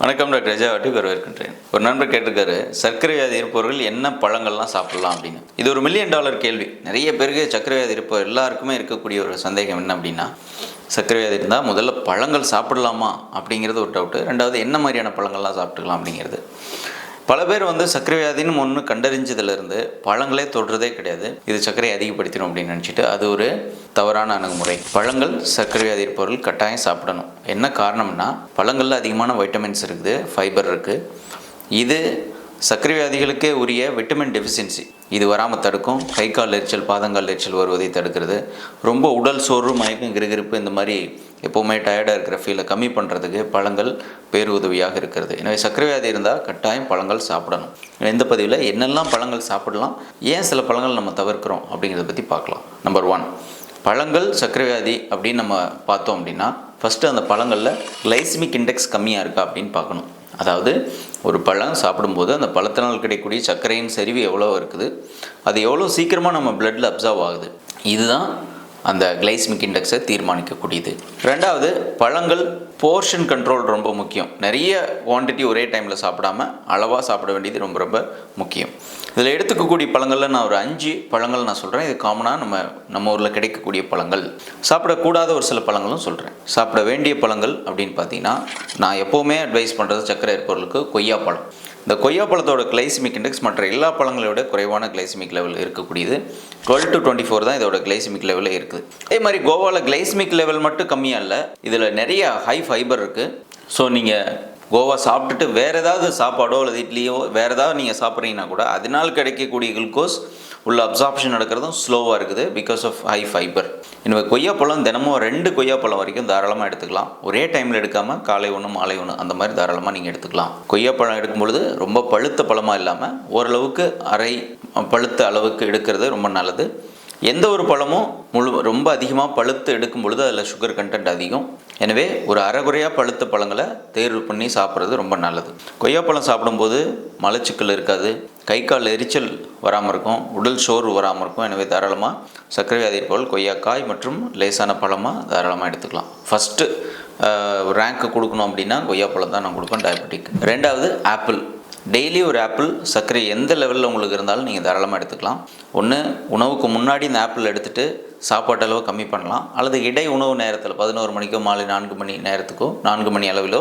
வணக்கம் டாக்டர் ரஜாவட்டி வரவேற்கின்றேன் ஒரு நண்பர் கேட்டிருக்காரு சர்க்கரை வியாதி இருப்பவர்கள் என்ன பழங்கள்லாம் சாப்பிடலாம் அப்படின்னு. இது ஒரு மில்லியன் டாலர் கேள்வி. நிறைய பேருக்கு சர்க்கரை வியாதி இருப்பவர் எல்லாருக்குமே இருக்கக்கூடிய ஒரு சந்தேகம் என்ன அப்படின்னா சர்க்கரை வியாதி இருந்தால் முதல்ல பழங்கள் சாப்பிடலாமா அப்படிங்கிறது ஒரு டவுட்டு ரெண்டாவது என்ன மாதிரியான பழங்கள்லாம் சாப்பிட்டுக்கலாம் அப்படிங்கிறது. பல பேர் வந்து சர்க்கரை வியாதின்னு ஒன்று கண்டறிஞ்சதுலேருந்து பழங்களே தொடுறதே கிடையாது. இது சர்க்கரையை அதிகப்படுத்திடும் அப்படின்னு நினச்சிட்டு அது ஒரு தவறான அணுகுமுறை. பழங்கள் சர்க்கரை வியாதி இருப்பவர்கள் கட்டாயம் சாப்பிடணும். என்ன காரணம்னா பழங்களில் அதிகமான வைட்டமின்ஸ் இருக்குது ஃபைபர் இருக்குது இது சர்க்கரை வியாதிகளுக்கே உரிய விட்டமின் டெஃபிஷியன்சி இது வராமல் தடுக்கும். கை கால் எரிச்சல் பாதங்கால் எரிச்சல் வருவதை தடுக்கிறது. ரொம்ப உடல் சோர்வு மயக்கம் கிருகிருப்பு இந்த மாதிரி எப்போவுமே டயர்டாக இருக்கிற ஃபீலை கம்மி பண்ணுறதுக்கு பழங்கள் பேருதவியாக இருக்கிறது. எனவே சர்க்கரை வியாதி இருந்தால் கட்டாயம் பழங்கள் சாப்பிடணும். இந்த பதிவில் என்னெல்லாம் பழங்கள் சாப்பிடலாம் ஏன் சில பழங்கள் நம்ம தவிர்க்கிறோம் அப்படிங்கிறத பற்றி பார்க்கலாம். நம்பர் ஒன் பழங்கள் சர்க்கரை வியாதி அப்படின்னு நம்ம பார்த்தோம் அப்படின்னா ஃபஸ்ட்டு அந்த பழங்களில் கிளைசிமிக் இண்டெக்ஸ் கம்மியாக இருக்கா அப்படின்னு பார்க்கணும். அதாவது ஒரு பழம் சாப்பிடும்போது அந்த பழத்தினால் கிடைக்கக்கூடிய சர்க்கரையின் செறிவு எவ்வளோ இருக்குது அது எவ்வளோ சீக்கிரமாக நம்ம பிளட்டில் அப்சர்வ் ஆகுது. இதுதான் அந்த கிளைஸ்மிக் இண்டெக்ஸை தீர்மானிக்கக்கூடியது. ரெண்டாவது பழங்கள் போர்ஷன் கண்ட்ரோல் ரொம்ப முக்கியம். நிறைய குவான்டிட்டி ஒரே டைமில் சாப்பிடாம அளவாக சாப்பிட வேண்டியது ரொம்ப ரொம்ப முக்கியம். இதில் எடுத்துக்கக்கூடிய பழங்களில் நான் ஒரு அஞ்சு பழங்கள் நான் சொல்கிறேன் இது காமனாக நம்ம நம்ம ஊரில் கிடைக்கக்கூடிய பழங்கள். சாப்பிடக்கூடாத ஒரு சில பழங்களும் சொல்கிறேன் சாப்பிட வேண்டிய பழங்கள் அப்படின்னு பார்த்தீங்கன்னா நான் எப்போவுமே அட்வைஸ் பண்ணுறது சர்க்கரை இருப்பவர்களுக்கு கொய்யாப்பழம் இந்த கொய்யாப்பழத்தோட கிளைசிமிக் இண்டெக்ஸ் மற்ற எல்லா பழங்களை விட குறைவான கிளைசிமிக் லெவல் இருக்கக்கூடியது. டுவெல் டு டுவெண்ட்டி ஃபோர் தான் இதோட கிளைசிமிக் லெவலில் இருக்குது. அதே மாதிரி கோவாவில் கிளைசிமிக் லெவல் மட்டும் கம்மியாக இல்லை இதில் நிறைய ஹை ஃபைபர் இருக்குது ஸோ நீங்கள் கோவா சாப்பிட்டுட்டு வேறு ஏதாவது சாப்பாடோ அல்லது இட்லியோ வேறு ஏதாவது நீங்கள் சாப்பிட்றீங்கன்னா கூட அதனால் கிடைக்கக்கூடிய குளுக்கோஸ் உள்ள அப்சார்ப்ஷன் நடக்கிறதும் ஸ்லோவாக இருக்குது பிகாஸ் ஆஃப் ஹை ஃபைபர் எனவே கொய்யாப்பழம் தினமும் ரெண்டு கொய்யாப்பழம் வரைக்கும் தாராளமாக எடுத்துக்கலாம். ஒரே டைமில் எடுக்காமல் காலை ஒன்று மாலை ஒன்று அந்த மாதிரி தாராளமாக நீங்கள் எடுத்துக்கலாம். கொய்யாப்பழம் எடுக்கும் பொழுது ரொம்ப பழுத்த பழமாக இல்லாமல் ஓரளவுக்கு அரை பழுத்த அளவுக்கு எடுக்கிறது ரொம்ப நல்லது. எந்த ஒரு பழமும் முழு ரொம்ப அதிகமாக பழுத்து எடுக்கும் பொழுது அதில் சுகர் கண்டென்ட் அதிகம். எனவே ஒரு அரைகுறையாக பழுத்த பழங்களை தேர்வு பண்ணி சாப்பிட்றது ரொம்ப நல்லது. கொய்யாப்பழம் சாப்பிடும்போது மலச்சிக்கல் இருக்காது. கை கால் எரிச்சல் வராமல் இருக்கும். உடல் சோர்வு வராமல் இருக்கும். எனவே தாராளமாக சர்க்கரை வியாதி போல் கொய்யாக்காய் மற்றும் லேசான பழமாக தாராளமாக எடுத்துக்கலாம். ஃபஸ்ட்டு ரேங்க்கு கொடுக்கணும் அப்படின்னா கொய்யாப்பழம் தான் நான் கொடுப்பேன். டயபெட்டிக் ரெண்டாவது ஆப்பிள் டெய்லி ஒரு ஆப்பிள் சர்க்கரை எந்த லெவலில் உங்களுக்கு இருந்தாலும் நீங்கள் தாராளமாக எடுத்துக்கலாம். ஒன்று உணவுக்கு முன்னாடி இந்த ஆப்பிள் எடுத்துகிட்டு சாப்பாட்டு அளவு கம்மி பண்ணலாம். அல்லது இடை உணவு நேரத்தில் பதினோரு மணிக்கோ மாலை நான்கு மணி நேரத்துக்கோ நான்கு மணி அளவிலோ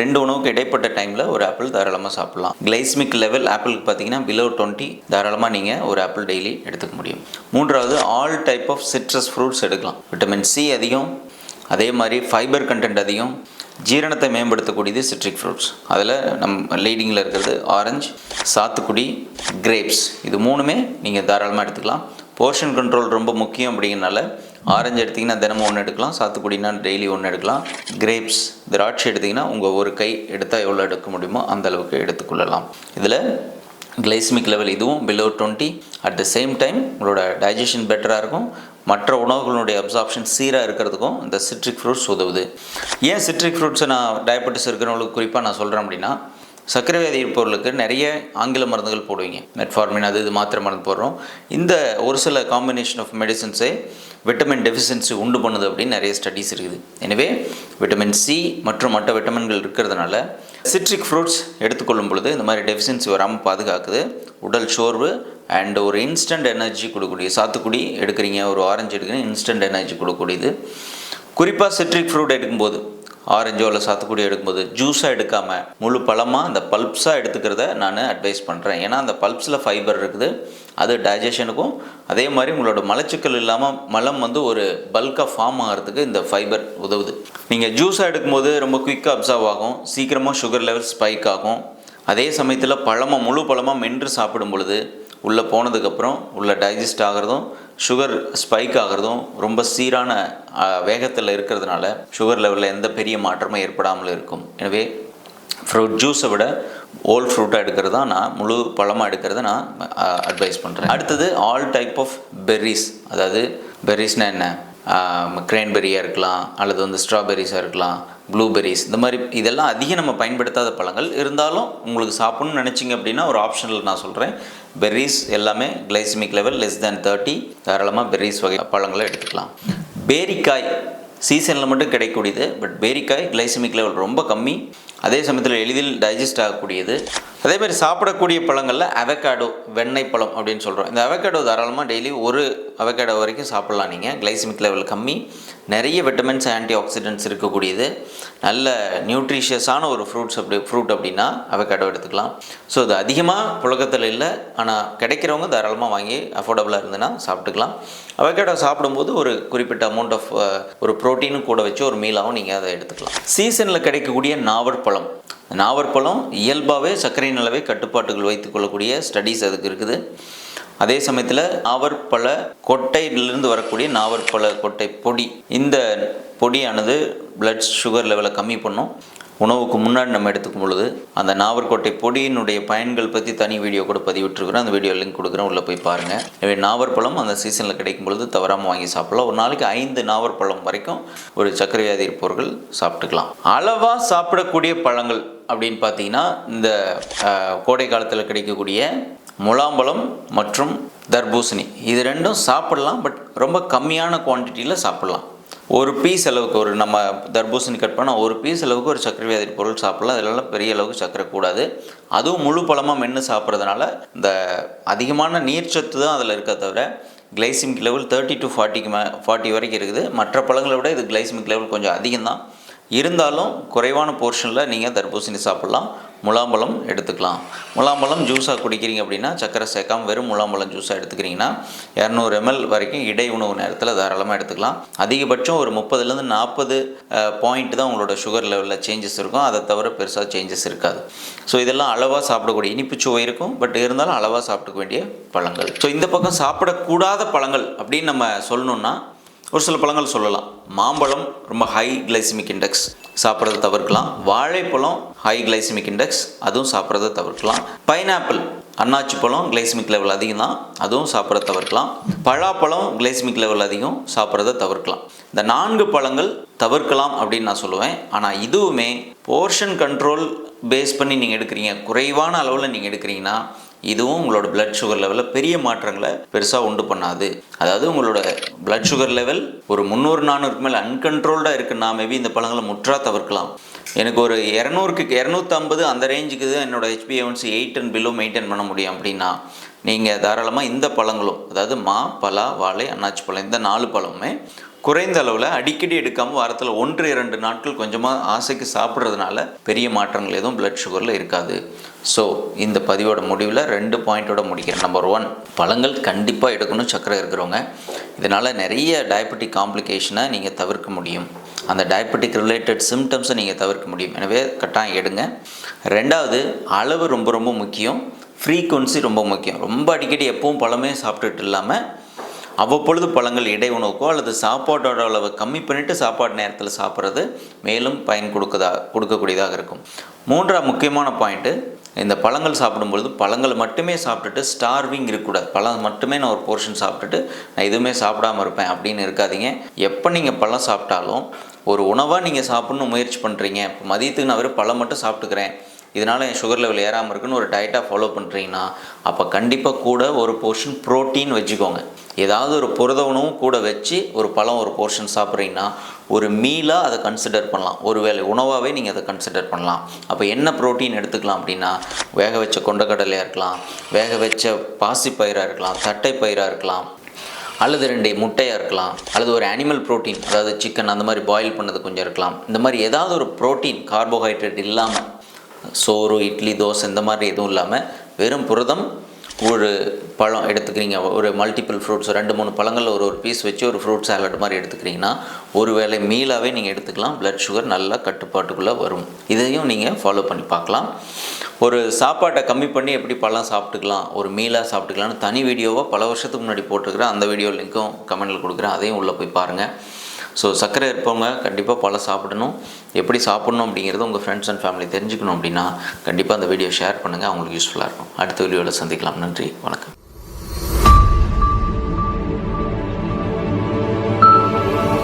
ரெண்டு உணவுக்கு இடைப்பட்ட டைமில் ஒரு ஆப்பிள் தாராளமாக சாப்பிட்லாம். கிளைஸ்மிக் லெவல் ஆப்பிளுக்கு பார்த்தீங்கன்னா பிலோ டுவெண்ட்டி தாராளமாக நீங்கள் ஒரு ஆப்பிள் டெய்லி எடுத்துக்க முடியும். மூன்றாவது all type of citrus fruits எடுக்கலாம். விட்டமின் சி அதிகம் அதே மாதிரி ஃபைபர் கண்டென்ட் அதிகம் ஜீரணத்தை மேம்படுத்தக்கூடியது சிட்ரிக் ஃப்ரூட்ஸ் அதில் நம் லீடிங்கில் இருக்கிறது ஆரஞ்சு சாத்துக்குடி கிரேப்ஸ் இது மூணுமே நீங்கள் தாராளமாக எடுத்துக்கலாம். போர்ஷன் கண்ட்ரோல் ரொம்ப முக்கியம் அப்படிங்கிறனால ஆரஞ்சு எடுத்திங்கன்னா தினமும் ஒன்று எடுக்கலாம் சாத்துக்குடினா டெய்லி ஒன்று எடுக்கலாம். கிரேப்ஸ் திராட்சை எடுத்திங்கன்னா உங்கள் ஒரு கை எடுத்தால் எவ்வளோ எடுக்க முடியுமோ அந்த அளவுக்கு எடுத்துக்கொள்ளலாம். இதில் கிளைஸ்மிக் லெவல் இதுவும் below twenty at the same time உங்களோட டைஜஷன் பெட்டராக இருக்கும். மற்ற உணவுகளுடைய அப்சார்ப்ஷன் சீராக இருக்கிறதுக்கும் இந்த சிட்ரிக் ஃப்ரூட்ஸ் உதவுது. ஏன் சிட்ரிக் ஃப்ரூட்ஸை நான் டயபெட்டிஸ் இருக்கிறவங்களுக்கு குறிப்பாக நான் சொல்கிறேன் அப்படின்னா சர்க்கரை வியாதி இருப்பவர்களுக்கு நிறைய ஆங்கில மருந்துகள் போடுவீங்க. மெட்ஃபார்மின் அது இது மாத்திரை மருந்து போடுறோம். இந்த ஒரு சில காம்பினேஷன் ஆஃப் மெடிசன்ஸே விட்டமின் டெஃபிஷியன்சி உண்டு பண்ணுது அப்படின்னு நிறைய ஸ்டடீஸ் இருக்குது. எனவே விட்டமின் சி மற்றும் மற்ற விட்டமின்கள் இருக்கிறதுனால சிட்ரிக் ஃப்ரூட்ஸ் எடுத்துக்கொள்ளும் பொழுது இந்த மாதிரி டெஃபிஷியன்சி வராமல் பாதுகாக்குது. உடல் சோர்வு அண்ட் ஒரு இன்ஸ்டன்ட் எனர்ஜி கொடுக்கக்கூடிய சாத்துக்குடி எடுக்கிறீங்க ஒரு ஆரஞ்சு எடுக்கிறீங்க இன்ஸ்டன்ட் எனர்ஜி கொடுக்கக்கூடியது. குறிப்பாக சிட்ரிக் ஃப்ரூட் எடுக்கும்போது ஆரஞ்சோ இல்லை சாத்துக்குடி எடுக்கும்போது ஜூஸாக எடுக்காமல் முழு பழமாக அந்த பல்ப்ஸாக எடுத்துக்கிறத நான் அட்வைஸ் பண்ணுறேன் ஏன்னா அந்த பல்ப்ஸில் ஃபைபர் இருக்குது அது டைஜஷனுக்கும் அதே மாதிரி உங்களோட மலச்சிக்கல் இல்லாமல் மலம் வந்து ஒரு பல்காக ஃபார்ம் ஆகிறதுக்கு இந்த ஃபைபர் உதவுது. நீங்கள் ஜூஸாக எடுக்கும்போது ரொம்ப குயிக்காக அப்சர்வ் ஆகும் சீக்கிரமாக சுகர் லெவல் ஸ்பைக் ஆகும். அதே சமயத்தில் பழமாக முழு பழமாக மென்று சாப்பிடும் பொழுது உள்ளே போனதுக்கப்புறம் உள்ளே டைஜஸ்ட் ஆகிறதும் சுகர் ஸ்பைக் ஆகிறதும் ரொம்ப சீரான வேகத்தில் இருக்கிறதுனால சுகர் லெவலில் எந்த பெரிய மாற்றமும் ஏற்படாமல் இருக்கும். எனவே ஃப்ரூட் ஜூஸை விட ஓல்ட் ஃப்ரூட்டாக எடுக்கிறது தான் நான் முழு பழமாக எடுக்கிறத நான் அட்வைஸ் பண்ணுறேன் அடுத்தது ஆல் டைப் ஆஃப் பெர்ரிஸ் அதாவது பெர்ரிஸ்னால் என்ன? கிரேன்பெரியாக இருக்கலாம் அல்லது வந்து ஸ்ட்ராபெர்ரிஸாக இருக்கலாம். ப்ளூபெரிஸ் இந்த மாதிரி இதெல்லாம் அதிகம் நம்ம பயன்படுத்தாத பழங்கள். இருந்தாலும் உங்களுக்கு சாப்பிட்ணும்னு நினச்சிங்க அப்படின்னா ஒரு ஆப்ஷனில் நான் சொல்கிறேன் பெர்ரிஸ் எல்லாமே glycemic level less than thirty தாராளமாக பெர்ரிஸ் வகை பழங்களை எடுத்துக்கலாம். பேரிக்காய் சீசனில் மட்டும் கிடைக்கக்கூடியது பட் பேரிக்காய் கிளைசிமிக் லெவல் ரொம்ப கம்மி. அதே சமயத்தில் எளிதில் டைஜஸ்ட் ஆகக்கூடியது. அதே மாதிரி சாப்பிடக்கூடிய பழங்களில் அவகேடோ வெண்ணெய் பழம் அப்படின்னு சொல்கிறோம் இந்த அவகேடோ தாராளமாக டெய்லி ஒரு அவகேடோ வரைக்கும் சாப்பிட்லாம் நீங்கள் கிளைசமிக் லெவல் கம்மி. நிறைய விட்டமின்ஸ் ஆன்டி ஆக்சிடென்ட்ஸ் இருக்கக்கூடியது. நல்ல நியூட்ரிஷியஸான ஒரு ஃப்ரூட்ஸ் அப்படி ஃப்ரூட் அப்படின்னா அவகேடோ எடுத்துக்கலாம். ஸோ இது அதிகமாக புழக்கத்தில் இல்லை. ஆனால் கிடைக்கிறவங்க தாராளமாக வாங்கி அஃபோர்டபுளாக இருந்ததுன்னா சாப்பிட்டுக்கலாம். அவகேடோ சாப்பிடும்போது ஒரு குறிப்பிட்ட அமௌண்ட் ஆஃப் ஒரு ப்ரோட்டீனும் கூட வச்சு ஒரு மீலாகவும் நீங்கள் அதை எடுத்துக்கலாம். சீசனில் கிடைக்கக்கூடிய நாவற்பழம். நாவற்பழம் இயல்பாகவே சர்க்கரையின் அளவை கட்டுப்பாட்டுகள் வைத்துக் கொள்ளக்கூடிய ஸ்டடீஸ் அதுக்கு இருக்குது. அதே சமயத்தில் நாவற்பழ கொட்டையிலிருந்து வரக்கூடிய நாவற்பழ கொட்டை பொடி. இந்த பொடியானது பிளட் சுகர் லெவலை கம்மி பண்ணும். உணவுக்கு முன்னாடி நம்ம எடுத்துக்கும் பொழுது அந்த நாவர்கோட்டை பொடியினுடைய பயன்கள் பற்றி தனி வீடியோ கூட பதிவிட்டுருக்குறோம். அந்த வீடியோ லிங்க் கொடுக்குறேன் உள்ளே போய் பாருங்கள் எனவே நாவற்பழம் அந்த சீசனில் கிடைக்கும் பொழுது தவறாமல் வாங்கி சாப்பிடலாம். ஒரு நாளைக்கு ஐந்து நாவற்பழம் வரைக்கும் ஒரு சர்க்கரை இருப்பவர்கள் சாப்பிட்டுக்கலாம். அளவாக சாப்பிடக்கூடிய பழங்கள் அப்படின்னு பார்த்தீங்கன்னா இந்த கோடை காலத்தில் கிடைக்கக்கூடிய முலாம்பழம் மற்றும் தர்பூசணி. இது ரெண்டும் சாப்பிடலாம் பட் ரொம்ப கம்மியான குவான்டிட்டியில் சாப்பிடலாம். ஒரு பீஸ் அளவுக்கு ஒரு நம்ம தர்பூசணி கட் பண்ணால் ஒரு பீஸ் அளவுக்கு ஒரு சர்க்கரை வியாதி பொருள் சாப்பிடலாம். அதெல்லாம் பெரிய அளவுக்கு சர்க்கரை கூடாது. அதுவும் முழு பழமாக மென்று சாப்பிட்றதுனால இந்த அதிகமான நீர்ச்சத்து தான் அதில் இருக்க தவிர கிளைசிமிக் லெவல் தேர்ட்டி டு ஃபார்ட்டிக்கு மே ஃபார்ட்டி வரைக்கும் இருக்குது. மற்ற பழங்களை விட இது கிளைசிமிக் லெவல் கொஞ்சம் அதிகம்தான். இருந்தாலும் குறைவான போர்ஷனில் நீங்கள் தர்பூசணி சாப்பிட்லாம். முலாம்பழம் எடுத்துக்கலாம். முலாம்பழம் ஜூஸாக குடிக்கிறீங்க அப்படின்னா சக்கரை சேர்க்காம வெறும் முலாம்பழம் ஜூஸாக எடுத்துக்கிறீங்கன்னா இரநூறு எம்எல் வரைக்கும் இடை உணவு நேரத்தில் தாராளமாக எடுத்துக்கலாம். அதிகபட்சம் ஒரு முப்பதுலேருந்து நாற்பது பாயிண்ட் தான் உங்களோட சுகர் லெவலில் சேஞ்சஸ் இருக்கும். அதை தவிர பெருசாக சேஞ்சஸ் இருக்காது. ஸோ இதெல்லாம் அளவாக சாப்பிடக்கூடிய இனிப்பு சுவை இருக்கும். பட் இருந்தாலும் அளவாக சாப்பிட்டுக்க வேண்டிய பழங்கள். ஸோ இந்த பக்கம் சாப்பிடக்கூடாத பழங்கள் அப்படின்னு நம்ம சொல்லணும்னா ஒரு சில பழங்கள் சொல்லலாம். மாம்பழம் ரொம்ப ஹை கிளைசிமிக் இண்டெக்ஸ் சாப்பிட்றத தவிர்க்கலாம். வாழைப்பழம் ஹை கிளைசிமிக் இண்டெக்ஸ் அதுவும் சாப்பிட்றத தவிர்க்கலாம். பைனாப்பிள் அன்னாச்சி பழம் கிளைசிமிக் லெவல் அதிகம் தான் அதுவும் சாப்பிட்றத தவிர்க்கலாம். பழாப்பழம் கிளைசிமிக் லெவல் அதிகம். சாப்பிட்றத தவிர்க்கலாம். இந்த நான்கு பழங்கள் தவிர்க்கலாம் அப்படின்னு நான் சொல்லுவேன். ஆனால் இதுவுமே போர்ஷன் கண்ட்ரோல் பேஸ் பண்ணி நீங்கள் எடுக்கிறீங்க. குறைவான அளவில் நீங்கள் எடுக்கிறீங்கன்னா இதுவும் உங்களோட பிளட் சுகர் லெவலில் பெரிய மாற்றங்களை பெருசாக உண்டு பண்ணாது. அதாவது உங்களோட பிளட் சுகர் லெவல் ஒரு முந்நூறு நானூறுக்கு மேலே அன்கண்ட்ரோல்டாக இருக்குன்னா மேபி இந்த பழங்களை முற்றா தவிர்க்கலாம். எனக்கு ஒரு இரநூறுக்கு இரநூத்தம்பது அந்த ரேஞ்சுக்கு தான் என்னோட ஹெச்பிஏவன்சி எயிட் அண்ட் பிலோ மெயின்டைன் பண்ண முடியும் அப்படின்னா நீங்கள் தாராளமாக இந்த பழங்களும் அதாவது மா பலா வாழை அன்னாச்சி பழம் இந்த நாலு பழமுமே குறைந்த அளவில் அடிக்கடி எடுக்காமல் வாரத்தில் ஒன்று இரண்டு நாட்கள் கொஞ்சமாக ஆசைக்கு சாப்பிட்றதுனால பெரிய மாற்றங்கள் எதுவும் பிளட் சுகரில் இருக்காது. ஸோ இந்த பதிவோட முடிவில் ரெண்டு பாயிண்ட்டோட முடிக்கிறேன். நம்பர் ஒன் பழங்கள் கண்டிப்பாக எடுக்கணும் சர்க்கரை இருக்கிறவங்க. இதனால் நிறைய டயபெட்டிக் காம்ப்ளிகேஷனை நீங்கள் தவிர்க்க முடியும். அந்த டயபெட்டிக் ரிலேட்டட் சிம்டம்ஸை நீங்கள் தவிர்க்க முடியும். எனவே கட்டாயம் எடுங்க. ரெண்டாவது அளவு ரொம்ப ரொம்ப முக்கியம். ஃப்ரீக்குவன்சி ரொம்ப முக்கியம். ரொம்ப அடிக்கடி எப்பவும் பழமே சாப்பிட்டுட்டு இல்லாமல் அவ்வப்பொழுது பழங்கள் இடை உணவுக்கோ அல்லது சாப்பாட்டோட அளவை கம்மி பண்ணிவிட்டு சாப்பாடு நேரத்தில் சாப்பிட்றது மேலும் பயன் கொடுக்கதா கொடுக்கக்கூடியதாக இருக்கும். மூன்றாம் முக்கியமான பாயிண்ட்டு இந்த பழங்கள் சாப்பிடும்பொழுது பழங்களை மட்டுமே சாப்பிட்டுட்டு ஸ்டார்விங் இருக்கக்கூடாது. பழம் மட்டுமே நான் ஒரு போர்ஷன் சாப்பிட்டுட்டு நான் எதுவுமே சாப்பிடாம இருப்பேன் அப்படின்னு இருக்காதீங்க. எப்போ நீங்கள் பழம் சாப்பிட்டாலும் ஒரு உணவாக நீங்கள் சாப்பிட்ணும் முயற்சி பண்ணுறீங்க இப்போ மதியத்துக்கு நான் வெறும் பழம் மட்டும் சாப்பிட்டுக்கிறேன். இதனால் என் சுகர் லெவல் ஏறாமல் இருக்குன்னு ஒரு டயட்டாக ஃபாலோ பண்ணுறீங்கன்னா அப்போ கண்டிப்பாக கூட ஒரு போர்ஷன் ப்ரோட்டீன் வச்சுக்கோங்க. ஏதாவது ஒரு புரத உணவும் கூட வச்சு ஒரு பழம் ஒரு போர்ஷன் சாப்பிட்றீங்கன்னா ஒரு மீலாக அதை கன்சிடர் பண்ணலாம். ஒரு வேளை உணவாகவே நீங்கள் அதை கன்சிடர் பண்ணலாம். அப்போ என்ன ப்ரோட்டீன் எடுத்துக்கலாம் அப்படின்னா வேக வச்ச கொண்டக்கடலையாக இருக்கலாம் வேக வச்ச பாசிப்பயிராக இருக்கலாம் தட்டை பயிராக இருக்கலாம் அல்லது ரெண்டு முட்டையாக இருக்கலாம் அல்லது ஒரு அனிமல் புரோட்டீன் அதாவது சிக்கன் அந்த மாதிரி பாயில் பண்ணது கொஞ்சம் இருக்கலாம். இந்த மாதிரி ஏதாவது ஒரு புரோட்டீன் கார்போஹைட்ரேட் இல்லாமல் சோறு இட்லி தோசை இந்த மாதிரி எதுவும் இல்லாமல் வெறும் புரதம் ஒரு பழம் எடுத்துக்கிறீங்க. ஒரு மல்டிபிள் ஃப்ரூட்ஸ் ரெண்டு மூணு பழங்கள் ஒரு ஒரு பீஸ் வச்சு ஒரு ஃப்ரூட் சாலட் மாதிரி எடுத்துக்கிறீங்கன்னா ஒரு வேளை மீலாகவே நீங்கள் எடுத்துக்கலாம். பிளட் சுகர் நல்லா கட்டுப்பாட்டுக்குள்ளே வரும். இதையும் நீங்கள் ஃபாலோ பண்ணி பார்க்கலாம். ஒரு சாப்பாட்டை கம்மி பண்ணி எப்படி பழம் சாப்பிட்டுக்கலாம் ஒரு மீலாக சாப்பிட்டுக்கலாம்னு தனி வீடியோவாக பல வருஷத்துக்கு முன்னாடி போட்டிருக்கிறேன் அந்த வீடியோ லிங்க்கும் கமெண்டில் கொடுக்குறேன். அதையும் உள்ளே போய் பாருங்கள் ஸோ சர்க்கரை இருப்பவங்க கண்டிப்பாக பழம் சாப்பிடணும். எப்படி சாப்பிடணும் அப்படிங்கிறது உங்கள் ஃப்ரெண்ட்ஸ் அண்ட் ஃபேமிலி தெரிஞ்சுக்கணும் அப்படின்னா கண்டிப்பாக அந்த வீடியோ ஷேர் பண்ணுங்கள் அவங்களுக்கு யூஸ்ஃபுல்லாக இருக்கும். அடுத்த வீடியோவில் சந்திக்கலாம். நன்றி. வணக்கம்.